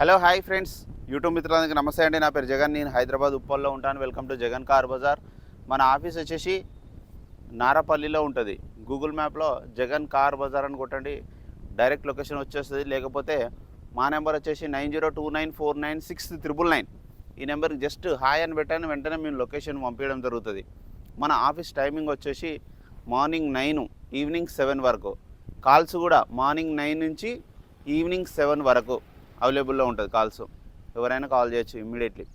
Hello hi friends YouTube మిత్రులందరికీ నమస్తే అండి. నా పేరు జగన్. నేను హైదరాబాద్ ఉప్పల్లో ఉంటాను. Welcome to Jagan car bazaar మన ఆఫీస్ వచ్చేసి నారపల్లిలో ఉంటుంది. గూగుల్ మ్యాప్లో జగన్ కార్ బజార్ అని కొట్టండి. డైరెక్ట్ లొకేషన్ వచ్చేస్తుంది. లేకపోతే మా నెంబర్ వచ్చేసి nine zero two nine four nine six triple nine. ఈ నెంబర్కి జస్ట్ హాయ్ అని పెట్టాను వెంటనే మేము లొకేషన్ పంపించడం జరుగుతుంది. మన ఆఫీస్ టైమింగ్ వచ్చేసి మార్నింగ్ నైన్ ఈవినింగ్ సెవెన్ వరకు. కాల్స్ కూడా మార్నింగ్ నైన్ నుంచి ఈవినింగ్ సెవెన్ వరకు. అవైలబుల్లో ఉంటుంది కాల్స్. ఎవరైనా కాల్ చేయొచ్చు ఇమ్మీడియట్లీ.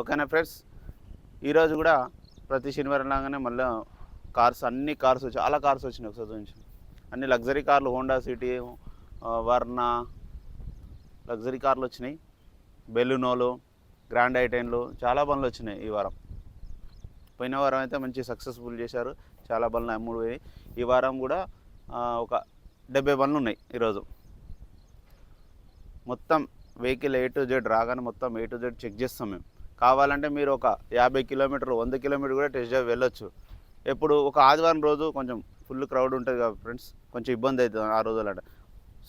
ఓకేనా ఫ్రెండ్స్? ఈరోజు కూడా ప్రతి శనివారం లాగానే మళ్ళీ కార్స్ అన్ని కార్స్ వచ్చాయి. చాలా కార్స్ వచ్చినాయి ఒకసారి చూపించి. అన్ని లగ్జరీ కార్లు హోండా సిటీ వర్ణ లగ్జరీ కార్లు వచ్చినాయి. బెలూనోలు గ్రాండ్ ఐటెన్లు చాలా బండ్లు వచ్చినాయి ఈ వారం. పోయిన వారం అయితే మంచి సక్సెస్ఫుల్ చేశారు. చాలా బండ్లు అమ్ముడు పోయి ఈ వారం కూడా ఒక డెబ్బై బండ్లు ఉన్నాయి ఈరోజు. మొత్తం వెహికల్ ఏ టు జెడ్ రాగానే మొత్తం ఏ టు జెడ్ చెక్ చేస్తాం మేము. కావాలంటే మీరు ఒక యాభై కిలోమీటర్ వంద కిలోమీటర్ కూడా టెస్ట్ డ్రైవ్ వెళ్ళొచ్చు. ఎప్పుడు ఒక ఆదివారం రోజు కొంచెం ఫుల్ క్రౌడ్ ఉంటుంది కదా ఫ్రెండ్స్ కొంచెం ఇబ్బంది అవుతుంది ఆ రోజులు అంటే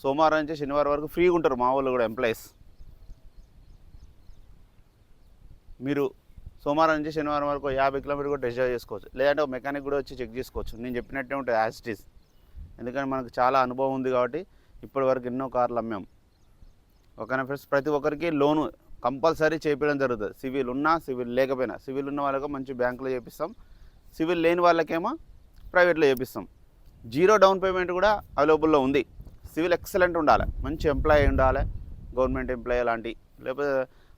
సోమవారం నుంచి శనివారం వరకు ఫ్రీగా ఉంటారు మా వాళ్ళు కూడా ఎంప్లాయీస్ మీరు సోమవారం నుంచి శనివారం వరకు యాభై కిలోమీటర్ కూడా టెస్ట్ డ్రైవ్ చేసుకోవచ్చు. లేదంటే ఒక మెకానిక్ కూడా వచ్చి చెక్ చేసుకోవచ్చు. నేను చెప్పినట్టే ఉంటుంది యాజ్ ఇట్ ఈస్ ఎందుకంటే మనకు చాలా అనుభవం ఉంది కాబట్టి ఇప్పటి వరకు ఎన్నో కార్లు అమ్మాం. ఓకేనా ఫ్రెండ్స్? ప్రతి ఒక్కరికి లోను కంపల్సరీ చేపించడం జరుగుతుంది. సివిల్ ఉన్నా సివిల్ లేకపోయినా. సివిల్ ఉన్న వాళ్ళకు మంచి బ్యాంకులో చేపిస్తాం. సివిల్ లేని వాళ్ళకేమో ప్రైవేట్లో చేపిస్తాం. జీరో డౌన్ పేమెంట్ కూడా అవైలబుల్లో ఉంది. సివిల్ ఎక్సలెంట్ ఉండాలి. మంచి ఎంప్లాయీ ఉండాలి. గవర్నమెంట్ ఎంప్లాయీ లాంటి లేకపోతే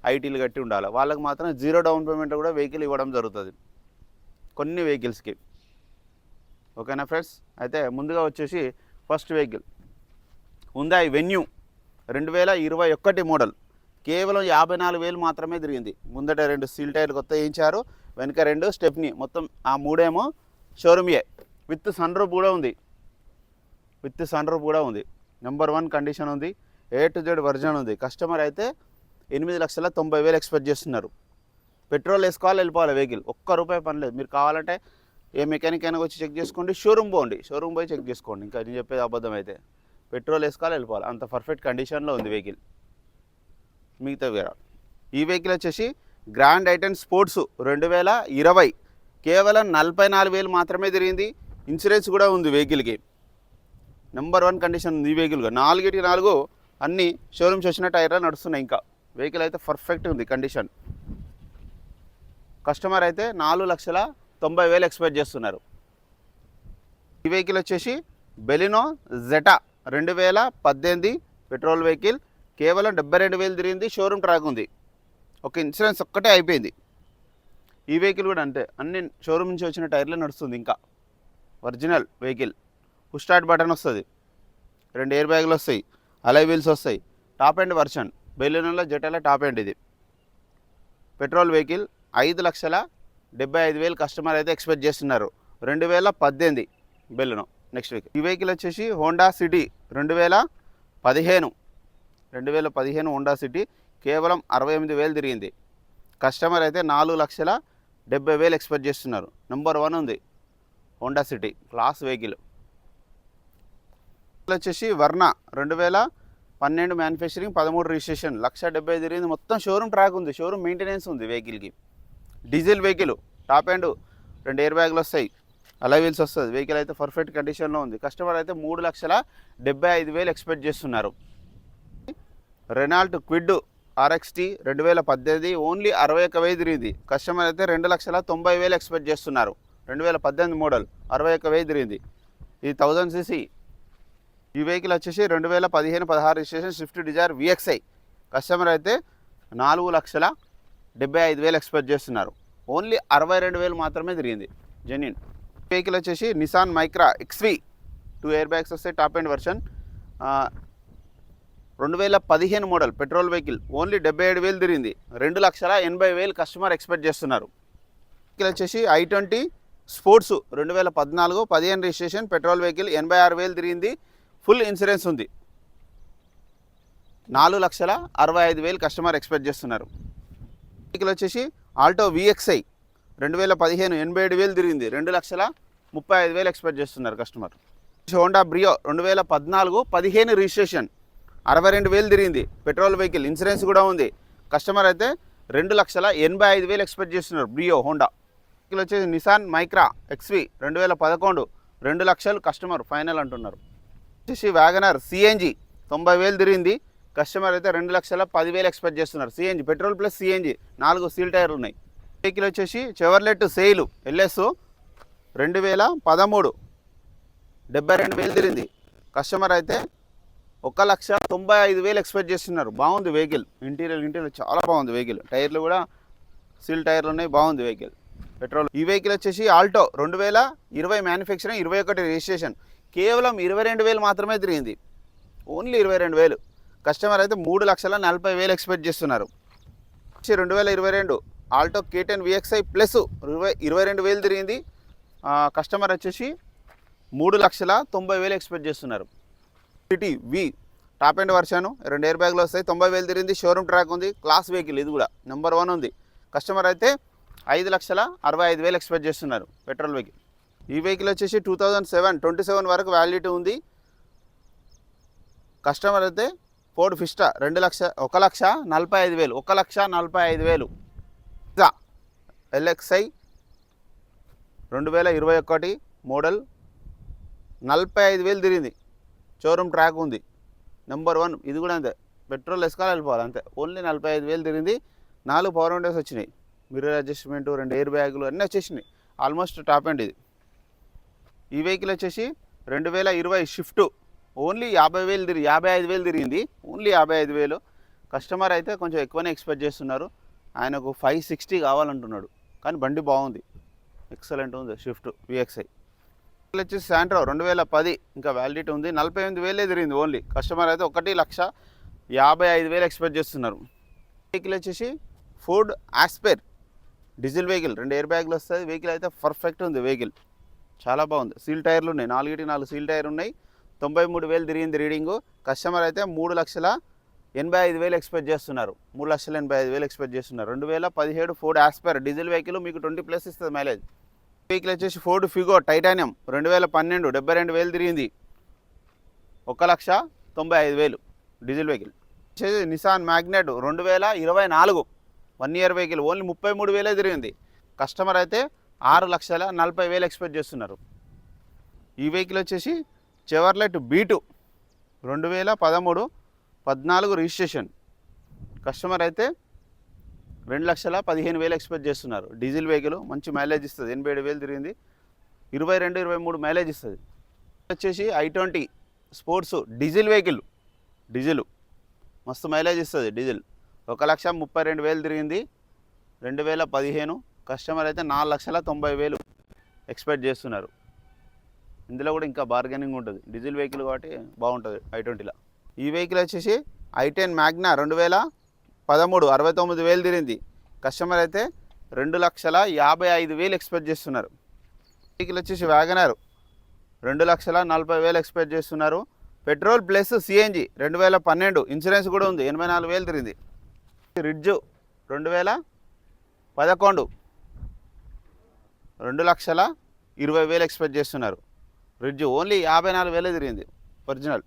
ఐటీలు కట్టి ఉండాలి. వాళ్ళకి మాత్రం జీరో డౌన్ పేమెంట్ కూడా వెహికల్ ఇవ్వడం జరుగుతుంది. కొన్ని వెహికల్స్కి. ఓకేనా ఫ్రెండ్స్? అయితే ముందుగా వచ్చేసి ఫస్ట్ వెహికల్. హుందాయ్ వెన్యూ. రెండు వేల ఇరవై ఒకటి మోడల్. కేవలం యాభై నాలుగు వేలు మాత్రమే తిరిగింది. ముందట రెండు సీల్ టైర్లు కొత్త వేయించారు. వెనక రెండు స్టెప్ని మొత్తం ఆ మూడేమో షోరూమియే విత్ సన్ కూడా ఉంది. విత్ సన్ కూడా ఉంది. నెంబర్ వన్ కండిషన్ ఉంది. ఏ టు జెడ్ వర్జన్ ఉంది. కస్టమర్ అయితే ఎనిమిది లక్షల తొంభై వేలు ఎక్స్పెక్ట్ చేస్తున్నారు. పెట్రోల్ వేసుకోవాలి వెళ్ళిపోవాలి వెహికల్. ఒక్క రూపాయి పని లేదు. మీరు కావాలంటే ఏ మెకానిక్ అయినా వచ్చి చెక్ చేసుకోండి. షోరూమ్ పోండి. షోరూమ్ పోయి చెక్ చేసుకోండి. ఇంకా నేను చెప్పేది అబద్ధం అయితే పెట్రోల్ వేసుకోవాలి వెళ్ళిపోవాలి. అంత పర్ఫెక్ట్ కండిషన్లో ఉంది వెహికల్ మిగతా వేరే. ఈ వెహికల్ వచ్చేసి గ్రాండ్ ఐటెన్ స్పోర్ట్స్ రెండు వేల ఇరవై. కేవలం నలభై నాలుగు వేలు మాత్రమే తిరిగింది. ఇన్సూరెన్స్ కూడా ఉంది వెహికల్కి నెంబర్ వన్ కండిషన్ ఉంది ఈ వెహికల్గా నాలుగిటి నాలుగు అన్ని షోరూమ్స్ వచ్చిన టైర్లు నడుస్తున్నాయి ఇంకా. వెహికల్ అయితే పర్ఫెక్ట్ ఉంది కండిషన్ కస్టమర్ అయితే నాలుగు లక్షల తొంభై వేలు ఎక్స్పెక్ట్ చేస్తున్నారు. ఈ వెహికల్ వచ్చేసి బెలినో జెటా రెండు వేల పద్దెనిమిది పెట్రోల్ వెహికల్ కేవలం డెబ్బై రెండు వేలు తిరిగింది షోరూమ్ ట్రాక్ ఉంది. ఒక ఇన్సూరెన్స్ ఒక్కటే అయిపోయింది. ఈ వెహికల్ కూడా అంతే. అన్ని షోరూమ్ నుంచి వచ్చిన టైర్లే నడుస్తుంది ఇంకా. Original vehicle. Push start button వస్తుంది. రెండు ఎయిర్ బ్యాగులు వస్తాయి. అలై వీల్స్ వస్తాయి. Top end version. బెలూన్లో జెటల టాప్ ఎండ్ ఇది. పెట్రోల్ వెహికల్ ఐదు లక్షల డెబ్బై ఐదు వేలు కస్టమర్ అయితే ఎక్స్పెక్ట్ చేస్తున్నారు. రెండు వేల పద్దెనిమిది బెల్లును. Next week. ఈ వెహికల్ వచ్చేసి హోండా సిటీ రెండు వేల పదిహేను. రెండు వేల పదిహేను హోండా సిటీ కేవలం అరవై ఎనిమిది వేలు తిరిగింది. కస్టమర్ అయితే నాలుగు లక్షల డెబ్బై వేలు ఎక్స్పెక్ట్ చేస్తున్నారు. నెంబర్ వన్ ఉంది హోండా సిటీ క్లాస్ వెహికల్. వచ్చేసి వర్ణ రెండు వేల పన్నెండు మ్యానుఫ్యాక్చరింగ్ పదమూడు రిజిస్ట్రేషన్. లక్ష డెబ్బై తిరిగింది. మొత్తం షోరూమ్ ట్రాక్ ఉంది. షోరూమ్ మెయింటెనెన్స్ ఉంది వెహికల్కి. డీజిల్ వెహికల్ టాప్ అండ్ రెండు ఎయిర్ బ్యాగులు వస్తాయి. అలా వీల్స్ వస్తుంది. వెహికల్ అయితే పర్ఫెక్ట్ కండిషన్లో ఉంది. కస్టమర్ అయితే మూడు లక్షల డెబ్బై ఐదు వేలు ఎక్స్పెక్ట్ చేస్తున్నారు. రెనాల్ట్ క్విడ్ ఆర్ఎక్స్టీ రెండు వేల పద్దెనిమిది ఓన్లీ అరవై ఒక్క వెయ్యి తిరిగింది. కస్టమర్ అయితే రెండు లక్షల తొంభై వేలు ఎక్స్పెక్ట్ చేస్తున్నారు. రెండు వేల పద్దెనిమిది మోడల్ అరవై ఒక్క వెయ్యి తిరిగింది. ఇది థౌజండ్ సీసీ ఈ వెహికల్ వచ్చేసి రెండు వేల పదిహేను పదహారు registration Swift Dzire VXi customer అయితే నాలుగు లక్షల డెబ్బై ఐదు వేలు ఎక్స్పెక్ట్ చేస్తున్నారు. ఓన్లీ అరవై రెండు వేలు మాత్రమే తిరిగింది. జెన్యున్ వెహికల్ వచ్చేసి Nissan Micra XV two air bags వస్తాయి టాప్ ఎండ్ వర్షన్ రెండు వేల పదిహేను మోడల్ పెట్రోల్ వెహికల్ ఓన్లీ డెబ్బై ఏడు వేలు తిరిగింది. రెండు లక్షల ఎనభై వేలు కస్టమర్ ఎక్స్పెక్ట్ చేస్తున్నారు. వెహికల్ వచ్చేసి ఐ ట్వంటీ స్పోర్ట్స్ రెండు వేల పద్నాలుగు పదిహేను రిజిస్ట్రేషన్ పెట్రోల్ వెహికల్ ఎనభై ఆరు వేలు తిరిగింది. ఫుల్ ఇన్సూరెన్స్ ఉంది. నాలుగు లక్షల అరవై ఐదు వేలు కస్టమర్ ఎక్స్పెక్ట్ చేస్తున్నారు. వెహికల్ వచ్చేసి ఆల్టో విఎక్స్ఐ రెండు వేల పదిహేను ఎనభై ఏడు వేలు తిరిగింది. రెండు లక్షల ముప్పై ఐదు వేలు ఎక్స్పెక్ట్ చేస్తున్నారు కస్టమర్. హోండా బ్రియో రెండు వేల పద్నాలుగు పదిహేను రిజిస్ట్రేషన్ అరవై రెండు వేలు తిరిగింది. పెట్రోల్ వెహికల్ ఇన్సూరెన్స్ కూడా ఉంది. కస్టమర్ అయితే రెండు లక్షల ఎనభై ఐదు వేలు ఎక్స్పెక్ట్ చేస్తున్నారు బ్రియో హోండా. వెహికల్ వచ్చేసి నిసాన్ మైక్రా ఎక్స్వి రెండు వేల పదకొండు రెండు లక్షలు కస్టమర్ ఫైనల్ అంటున్నారు. వచ్చేసి వ్యాగనర్ సిఎన్జి తొంభై వేలు తిరిగింది. కస్టమర్ అయితే రెండు లక్షల పదివేలు ఎక్స్పెక్ట్ చేస్తున్నారు. సిఎన్జి పెట్రోల్ ప్లస్ సిఎన్జి నాలుగు సీల్ టైర్లు ఉన్నాయి. వెహికల్ వచ్చేసి చెవర్లెట్ సేలు ఎల్ఎస్ రెండు వేల పదమూడు. డెబ్బై రెండు వేలు తిరిగింది. కస్టమర్ అయితే ఒక లక్ష తొంభై ఐదు వేలు ఎక్స్పెక్ట్ చేస్తున్నారు. బాగుంది వెహికల్. ఇంటీరియర్ ఇంటీరియర్ చాలా బాగుంది వెహికల్. టైర్లు కూడా సీల్ టైర్లు ఉన్నాయి బాగుంది వెహికల్. పెట్రోల్. ఈ వెహికల్ వచ్చేసి ఆల్టో రెండు వేల ఇరవై మ్యానుఫ్యాక్చరింగ్ ఇరవై ఒకటి రిజిస్ట్రేషన్. కేవలం ఇరవై రెండు వేలు మాత్రమే తిరిగింది. ఓన్లీ ఇరవై రెండు వేలు. కస్టమర్ అయితే మూడు లక్షల నలభై వేలు ఎక్స్పెక్ట్ చేస్తున్నారు. వచ్చి రెండు వేల ఇరవై రెండు ఆల్టో కేటెన్ విఎక్స్ఐ ప్లస్ ఇరవై ఇరవై రెండు వేలు తిరిగింది. కస్టమర్ వచ్చేసి మూడు లక్షల తొంభై వేలు ఎక్స్పెక్ట్ చేస్తున్నారు. సిటీ వి టాప్ అండ్ వర్షను రెండు ఎయిర్ బ్యాగ్లు వస్తాయి తొంభై వేలు తిరిగింది షోరూమ్ ట్రాక్ ఉంది క్లాస్ వెహికల్ ఇది కూడా నెంబర్ వన్ ఉంది. కస్టమర్ అయితే ఐదు లక్షల అరవై ఐదు వేలు ఎక్స్పెక్ట్ చేస్తున్నారు పెట్రోల్ వెహికల్. ఈ వెహికల్ వచ్చేసి two thousand seven twenty seven వరకు వ్యాలిడిటీ ఉంది. కస్టమర్ అయితే ఫోర్డ్ ఫిస్టా రెండు లక్ష ఒక లక్ష నలభై ఐదు వేలు ఒక లక్ష నలభై ఐదు వేలు. ఎల్ఎక్స్ఐ రెండు వేల ఇరవై ఒకటి మోడల్ నలభై ఐదు వేలు తిరిగింది. షోరూమ్ ట్రాక్ ఉంది. నెంబర్ వన్ ఇది కూడా అంతే. పెట్రోల్ వేసుకోవాలి వెళ్ళిపోవాలి అంతే. ఓన్లీ నలభై ఐదు వేలు తిరిగింది. నాలుగు పవర్ విండోస్ వచ్చినాయి. మిర్రర్ అడ్జస్ట్మెంట్ రెండు ఎయిర్ బ్యాగులు అన్నీ వచ్చేసినాయి. ఆల్మోస్ట్ టాప్ అండ్ ఇది. ఈ వెహికల్ వచ్చేసి రెండు వేల ఇరవై షిఫ్ట్ ఓన్లీ యాభై వేలు తిరిగి యాభై ఐదు వేలు తిరిగింది. ఓన్లీ యాభై ఐదు వేలు. కస్టమర్ అయితే కొంచెం ఎక్కువనే ఎక్స్పెక్ట్ చేస్తున్నారు. ఆయనకు ఫైవ్ సిక్స్టీ కావాలంటున్నాడు. కానీ బండి బాగుంది. ఎక్సలెంట్ ఉంది షిఫ్ట్ విఎక్స్ఐ వచ్చేసి శాంట్రో రెండు వేల పది ఇంకా వ్యాలిడిటీ ఉంది. నలభై ఎనిమిది వేలే తిరిగింది ఓన్లీ కస్టమర్ అయితే ఒకటి లక్ష యాభై ఐదు వేలు ఎక్స్పెక్ట్ చేస్తున్నారు. వెహికల్ వచ్చేసి ఫోర్డ్ ఆస్పేర్ డీజిల్ వెహికల్ రెండు ఎయిర్ బ్యాగులు వస్తుంది వెహికల్ అయితే పర్ఫెక్ట్ ఉంది వెహికల్ చాలా బాగుంది. సీల్ టైర్లు ఉన్నాయి. నాలుగిటి నాలుగు సీల్ టైర్ ఉన్నాయి. తొంభై మూడు వేలు తిరిగింది రీడింగు కస్టమర్ అయితే మూడు లక్షల ఎనభై ఐదు వేలు ఎక్స్పెక్ట్ చేస్తున్నారు. మూడు లక్షల ఎనభై ఐదు వేలు ఎక్స్పెక్ట్ చేస్తున్నారు. రెండు వేల పదిహేడు ఫోర్డ్ ఆస్పైర్ డీజిల్ వెహికల్ మీకు ట్వంటీ ప్లస్ ఇస్తుంది మైలేజ్. వెహికల్ వచ్చేసి ఫోర్డ్ ఫిగో టైటానియం రెండు వేల పన్నెండు డెబ్బై రెండు వేలు తిరిగింది. ఒక లక్ష తొంభై ఐదు వేలు డీజిల్ వెహికల్. వచ్చేసి నిసాన్ మ్యాగ్నెట్ రెండు వేల ఇరవై నాలుగు వన్ ఇయర్ వెహికల్ ఓన్లీ ముప్పై మూడు వేలే తిరిగింది. కస్టమర్ అయితే ఆరు లక్షల నలభై వేలు ఎక్స్పెక్ట్ చేస్తున్నారు. ఈ వెహికల్ వచ్చేసి చెవర్లెట్ బీటు రెండు వేల పదమూడు పద్నాలుగు రిజిస్ట్రేషన్. కస్టమర్ అయితే రెండు లక్షల పదిహేను వేలు ఎక్స్పెక్ట్ చేస్తున్నారు. డీజిల్ వెహికల్ మంచి మైలేజ్ ఇస్తుంది. ఎనభై ఏడు వేలు తిరిగింది. ఇరవై రెండు ఇరవై మూడు మైలేజ్ ఇస్తుంది. వచ్చేసి i twenty sports diesel vehicle. Diesel మస్తు మైలేజ్ ఇస్తుంది డీజిల్. ఒక లక్ష ముప్పై రెండు వేలు తిరిగింది. రెండు వేల పదిహేను కస్టమర్ అయితే నాలుగు లక్షల తొంభై వేలు ఎక్స్పెక్ట్ చేస్తున్నారు. ఇందులో కూడా ఇంకా బార్గెనింగ్ ఉంటుంది. డీజిల్ వెహికల్ కాబట్టి బాగుంటుంది ఐ ట్వంటీలో. ఈ వెహికల్ వచ్చేసి ఐ టెన్ మ్యాగ్నా రెండు వేల పదమూడు అరవై తొమ్మిది వేలు తిరిగింది. కస్టమర్ అయితే రెండు లక్షల యాభై ఐదు వేలు ఎక్స్పెక్ట్ చేస్తున్నారు. వెహికల్ వచ్చేసి వ్యాగనర్ రెండు లక్షల నలభై వేలు ఎక్స్పెక్ట్ చేస్తున్నారు. పెట్రోల్ ప్లస్ సిఎన్జి రెండు వేల పన్నెండు ఇన్సూరెన్స్ కూడా ఉంది ఎనభై నాలుగు వేలు తిరిగింది. రిడ్జు రెండు వేల పదకొండు రెండు లక్షల ఇరవై వేలు ఎక్స్పెక్ట్ చేస్తున్నారు. రిడ్జు ఓన్లీ యాభై నాలుగు వేలే తిరిగింది ఒరిజినల్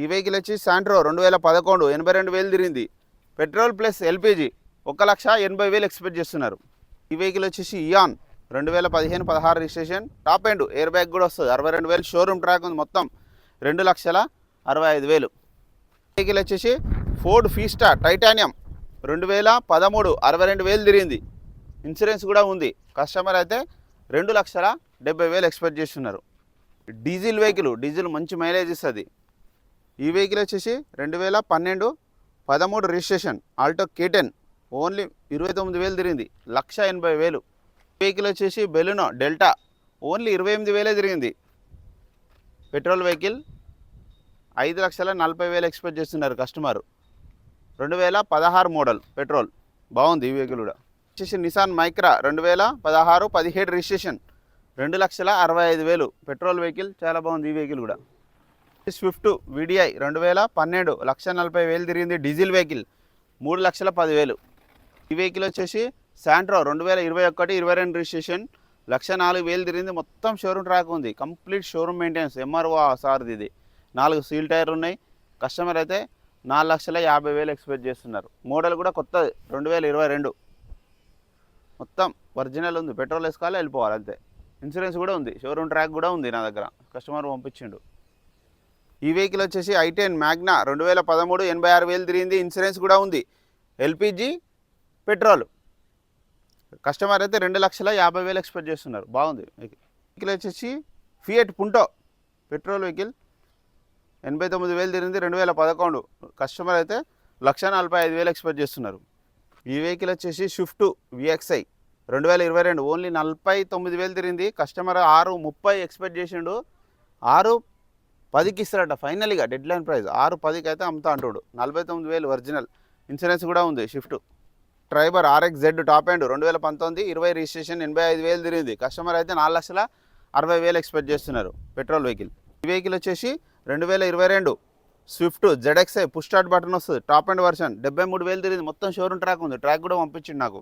ఈ వెహికల్ వచ్చి శాంట్రో రెండు వేల పదకొండు ఎనభై రెండు వేలు తిరిగింది. పెట్రోల్ ప్లస్ ఎల్పిజి ఒక లక్ష ఎనభై వేలు ఎక్స్పెక్ట్ చేస్తున్నారు. ఈ వెహికల్ వచ్చేసి ఇయాన్ రెండు వేల పదిహేను పదహారు registration. Top end air bag కూడా వస్తుంది. అరవై రెండు వేలు షోరూమ్ ట్రాక్ ఉంది మొత్తం. రెండు లక్షల అరవై ఐదు వేలు. వెహికల్ వచ్చేసి ఫోర్డ్ ఫీస్టా టైటానియం రెండు వేల పదమూడు అరవై రెండు వేలు తిరిగింది. ఇన్సూరెన్స్ కూడా ఉంది. కస్టమర్ అయితే రెండు లక్షల డెబ్బై వేలు ఎక్స్పెక్ట్ చేస్తున్నారు. డీజిల్ వెహికల్ డీజిల్ మంచి మైలేజ్ ఇస్తుంది. ఈ వెహికల్ వచ్చేసి రెండు వేల పన్నెండు పదమూడు రిజిస్ట్రేషన్ ఆల్టో కేటెన్ ఓన్లీ ఇరవై తొమ్మిది వేలు తిరిగింది. లక్ష ఎనభై వేలు. వెహికల్ వచ్చేసి బెలూనో డెల్టా ఓన్లీ ఇరవై ఎనిమిది వేలే తిరిగింది. పెట్రోల్ వెహికల్ ఐదు లక్షల నలభై వేలు ఎక్స్పెక్ట్ చేస్తున్నారు కస్టమర్ రెండు వేల పదహారు మోడల్ పెట్రోల్ బాగుంది ఈ వెహికల్ కూడా. వచ్చేసి నిసాన్ మైక్రా రెండు వేల పదహారు పదిహేడు రిజిస్ట్రేషన్ రెండు లక్షల అరవై ఐదు వేలు. పెట్రోల్ వెహికల్ చాలా బాగుంది ఈ వెహికల్ కూడా. స్విఫ్ట్ విడిఐ రెండు వేల పన్నెండు లక్ష నలభై వేలు తిరిగింది డీజిల్ వెహికల్. మూడు లక్షల పదివేలు. ఈ వెహికల్ వచ్చేసి శాంట్రో రెండు వేల ఇరవై ఒకటి ఇరవై రెండు రిజిస్ట్రేషన్ లక్ష నాలుగు వేలు తిరిగింది. మొత్తం షోరూమ్ ట్రాక్ ఉంది. Complete showroom maintenance. ఎంఆర్ఓ సార్ది ఇది. నాలుగు సీల్ టైర్లు ఉన్నాయి. కస్టమర్ అయితే నాలుగు లక్షల యాభై వేలు ఎక్స్పెక్ట్ చేస్తున్నారు. మోడల్ కూడా కొత్తది. రెండు వేల ఇరవై రెండు. మొత్తం ఒరిజినల్ ఉంది. పెట్రోల్ వేసుకోవాలి వెళ్ళిపోవాలి అంతే. ఇన్సూరెన్స్ కూడా ఉంది. షోరూమ్ ట్రాక్ కూడా ఉంది నా దగ్గర. కస్టమర్ పంపించిండు. ఈ వెహికల్ వచ్చేసి ఐ టెన్ మ్యాగ్నా రెండు వేల పదమూడు ఎనభై ఆరు వేలు తిరిగింది. ఇన్సూరెన్స్ కూడా ఉంది. LPG petrol. కస్టమర్ అయితే రెండు లక్షల యాభై వేలు ఎక్స్పెక్ట్ చేస్తున్నారు. బాగుంది. వెహికల్ వచ్చేసి ఫియట్ పుంటో పెట్రోల్ వెహికల్. ఎనభై తొమ్మిది వేలు తిరిగింది రెండు వేల పదకొండు. కస్టమర్ అయితే లక్ష నలభై ఐదు వేలు ఎక్స్పెక్ట్ చేస్తున్నారు. ఈ వెహికల్ వచ్చేసి స్విఫ్ట్ విఎక్స్ఐ రెండు వేల ఇరవై రెండు. ఓన్లీ నలభై తొమ్మిది వేలు తిరిగింది. కస్టమర్ ఆరు ముప్పై ఎక్స్పెక్ట్ చేసిండు. ఆరు పదికి ఇస్తారట ఫైనల్గా డెడ్ లైన్ ప్రైస్. ఆరు పదికి అయితే అమ్ముతా అంటాడు. నలభై తొమ్మిది వేలు ఒరిజినల్. ఇన్సూరెన్స్ కూడా ఉంది shift. Triber RX Z top end రెండు వేల పంతొమ్మిది ఇరవై రిజిస్ట్రేషన్ ఎనభై ఐదు వేలు తిరిగింది. కస్టమర్ అయితే నాలుగు లక్షల అరవై వేలు ఎక్స్పెక్ట్ చేస్తున్నారు పెట్రోల్ వెహికల్. ఈ వెహికల్ వచ్చేసి రెండు వేల ఇరవై రెండు Swift ZXi push start button వస్తుంది. టాప్ అండ్ వర్షన్ డెబ్బై మూడు వేలు తిరిగింది. మొత్తం షోరూమ్ ట్రాక్ ఉంది. ట్రాక్ కూడా పంపించింది నాకు.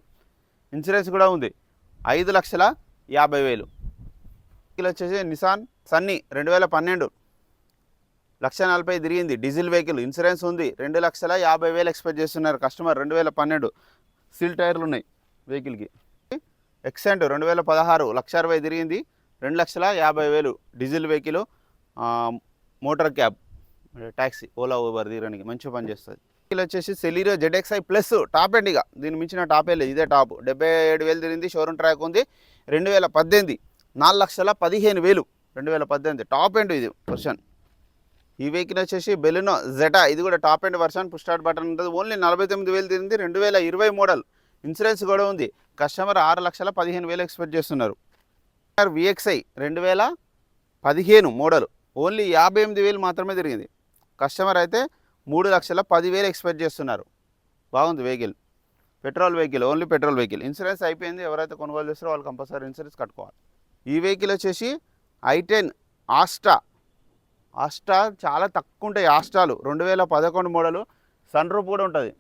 ఇన్సూరెన్స్ కూడా ఉంది. ఐదు లక్షల యాభై వేలు. వెహికల్ వచ్చేసి నిసాన్ సన్నీ రెండు వేల పన్నెండు లక్ష నలభై తిరిగింది. డీజిల్ వెహికల్ ఇన్సూరెన్స్ ఉంది. రెండు లక్షల యాభై వేలు ఎక్స్పెక్ట్ చేస్తున్నారు. కస్టమర్ రెండు వేల పన్నెండు సీల్ టైర్లు ఉన్నాయి వెహికల్కి. ఎక్సెంట్ రెండు వేల పదహారు లక్ష అరవై తిరిగింది. రెండు లక్షల యాభై వేలు diesel vehicle motor cab taxi Ola Uber తీయడానికి మంచిగా పనిచేస్తుంది వెహికల్ వచ్చేసి Celerio ZXi plus top end ఇక. దీని మించిన టాప్ లేదు. ఇదే టాప్. డెబ్బై ఏడు వేలు తిరిగింది. షోరూమ్ ట్రాక్ ఉంది. రెండు వేల పద్దెనిమిది నాలుగు లక్షల పదిహేను వేలు. రెండు వేల పద్దెనిమిది. టాప్ ఎండ్ ఇది? వర్షన్. ఈ వెహికల్ వచ్చేసి బెలినో జెటా ఇది కూడా top end version push start button ఉంటుంది. ఓన్లీ నలభై తొమ్మిది వేలు తిరిగింది. రెండు వేల ఇరవై మోడల్ ఇన్సూరెన్స్ కూడా ఉంది. కస్టమర్ ఆరు లక్షల పదిహేను వేలు ఎక్స్పెక్ట్ చేస్తున్నారు. విఎక్స్ఐ రెండు వేల పదిహేను మోడల్ ఓన్లీ యాభై ఎనిమిది వేలు మాత్రమే తిరిగింది. కస్టమర్ అయితే మూడు లక్షల పదివేలు ఎక్స్పెక్ట్ చేస్తున్నారు. బాగుంది vehicle petrol vehicle only petrol vehicle insurance అయిపోయింది. ఎవరైతే కొనుగోలు చేస్తారో వాళ్ళు కంపల్సరీ ఇన్సూరెన్స్ కట్టుకోవాలి. ఈ వెహికల్ వచ్చేసి ఐ టెన్ ఆస్టా ఆస్ట్రా చాలా తక్కువ ఉంటాయి ఆస్ట్రాలు. రెండు వేల పదకొండు మోడలు సన్ రూప్ కూడా ఉంటుంది.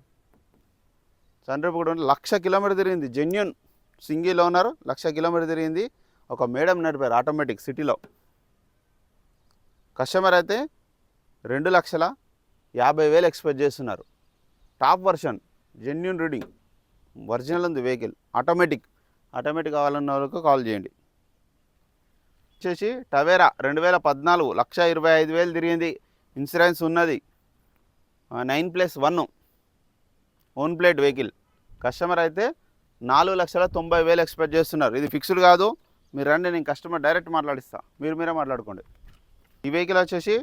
సన్ రూప్ కూడా ఉంటుంది. లక్ష కిలోమీటర్ తిరిగింది. జెన్యున్ సింగిల్ ఓనర్ లక్ష కిలోమీటర్ తిరిగింది. ఒక మేడం నడిపారు ఆటోమేటిక్ సిటీలో. కస్టమర్ అయితే రెండు లక్షల యాభై వేలు ఎక్స్పెక్ట్ చేస్తున్నారు. Top version genuine reading. Original ఉంది వెహికల్. ఆటోమేటిక్. ఆటోమేటిక్ కావాలన్న వాళ్ళకు కాల్ చేయండి. వచ్చేసి టవేరా రెండు వేల పద్నాలుగు లక్ష ఇరవై ఐదు వేలు తిరిగింది. ఇన్సూరెన్స్ ఉన్నది. Nine plus one own plate vehicle. Customer అయితే నాలుగు లక్షల తొంభై వేలు ఎక్స్పెక్ట్ చేస్తున్నారు. ఇది ఫిక్స్డ్ కాదు. మీరు రండి నేను కస్టమర్ డైరెక్ట్ మాట్లాడిస్తా. మీరు మీరే మాట్లాడుకోండి. ఈ వెహికల్ వచ్చేసి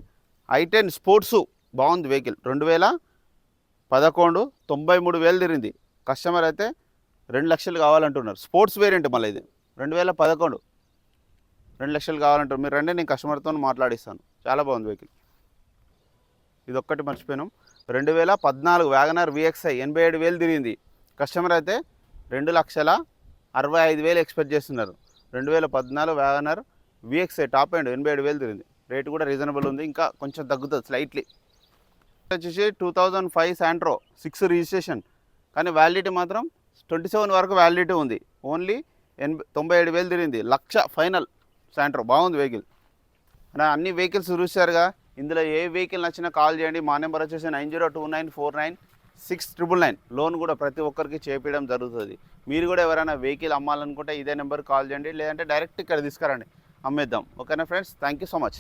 ఐ టెన్ స్పోర్ట్స్ బాగుంది వెహికల్. రెండు వేల పదకొండు తొంభై మూడు వేలు తిరిగింది. కస్టమర్ అయితే రెండు లక్షలు కావాలంటున్నారు. స్పోర్ట్స్ వేరియంట్ మళ్ళీ ఇది. రెండు వేల పదకొండు రెండు లక్షలు కావాలంటారు. మీరు రండి నేను కస్టమర్తో మాట్లాడిస్తాను. చాలా బాగుంది వెహికల్ ఇది ఒక్కటి మర్చిపోయినాం. రెండు వేల పద్నాలుగు వ్యాగనార్ విఎక్స్ఐ ఎనభై ఏడు వేలు తిరిగింది. కస్టమర్ అయితే రెండు లక్షల అరవై ఐదు వేలు ఎక్స్పెక్ట్ చేస్తున్నారు. రెండు వేల పద్నాలుగు వ్యాగనర్ విఎక్స్ఐ టాప్ అండ్ ఎనభై ఏడు వేలు తిరిగింది. రేటు కూడా రీజనబుల్ ఉంది. ఇంకా కొంచెం తగ్గుతుంది స్లైట్లీ వచ్చేసి two thousand five Santro six registration కానీ వ్యాలిడిటీ మాత్రం ట్వంటీ సెవెన్ వరకు వ్యాలిడిటీ ఉంది. ఓన్లీ ఎనభై తొంభై ఏడు వేలు తిరిగింది. లక్ష ఫైనల్ శాంట్రో బాగుంది వెహికల్. అన్ని వెహికల్స్ చూసారుగా ఇందులో ఏ వెహికల్ నచ్చినా కాల్ చేయండి. మా నెంబర్ వచ్చేసి nine zero two nine four nine six triple nine. Loan కూడా ప్రతి ఒక్కరికి చేపించడం జరుగుతుంది. మీరు కూడా ఎవరైనా వెహికల్ అమ్మాలనుకుంటే ఇదే నెంబర్ కాల్ చేయండి. లేదంటే డైరెక్ట్ ఇక్కడ తీసుకురండి. అమ్మేద్దాం. ఓకేనా friends? Thank you so much.